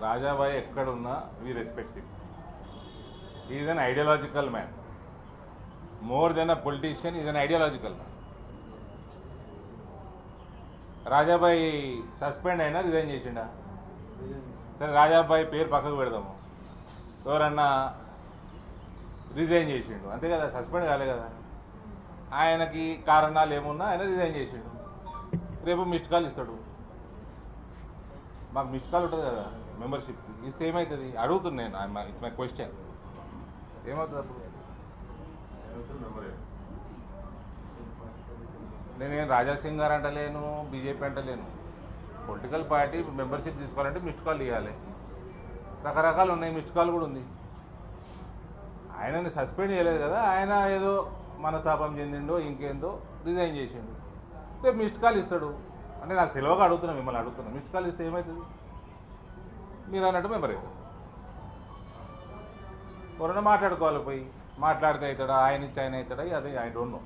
రాజాబాయి ఎక్కడున్నా we respect him is an ideological man more than a politician is an ideological man Rajabai suspend అయినా resign చేసిండా? సరే రాజాబాయి పేరు పక్కకు పెడదాము. ఎవరన్నా రిజైన్ చేసిండు. అంతే కదా సస్పెండ్ కాలే కదా. ఆయనకి కారణాలు ఏమున్నా ఆయన రిజైన్ చేసిండు. రేపు మిస్డ్ కాల్ ఇస్తాడు. మాకు మిస్డ్ కాల్ ఉంటుంది కదా మెంబర్షిప్ ఇస్తే ఏమవుతుంది అడుగుతుంది నేను ఇట్ మై క్వశ్చన్ ఏమవుతుంది అప్పుడు? నేనేం రాజాసింగ్ గారు అంటలేను బీజేపీ అంటలేను. పొలిటికల్ పార్టీ మెంబర్షిప్ తీసుకోవాలంటే మిస్డ్ కాల్ ఇవ్వాలి రకరకాలు ఉన్నాయి మిస్డ్ కాల్ కూడా ఉంది. ఆయనని సస్పెండ్ చేయలేదు కదా ఆయన ఏదో మనస్తాపం చెందిండో ఇంకేందో రిజైన్ చేసిండు. రేపు మిస్డ్ కాల్ ఇస్తాడు. అంటే నాకు తెలియక అడుగుతున్నా మిమ్మల్ని అడుగుతున్నా. మిస్డ్ కాల్ ఇస్తే ఏమవుతుంది మీరు అన్నట్టు మెమరీ అవుతుంది ఎవరైనా మాట్లాడుకోవాలి పోయి మాట్లాడితే అవుతాడా? ఆయన ఇచ్చి ఆయన అవుతాడా? అదే ఐ డోంట్ నో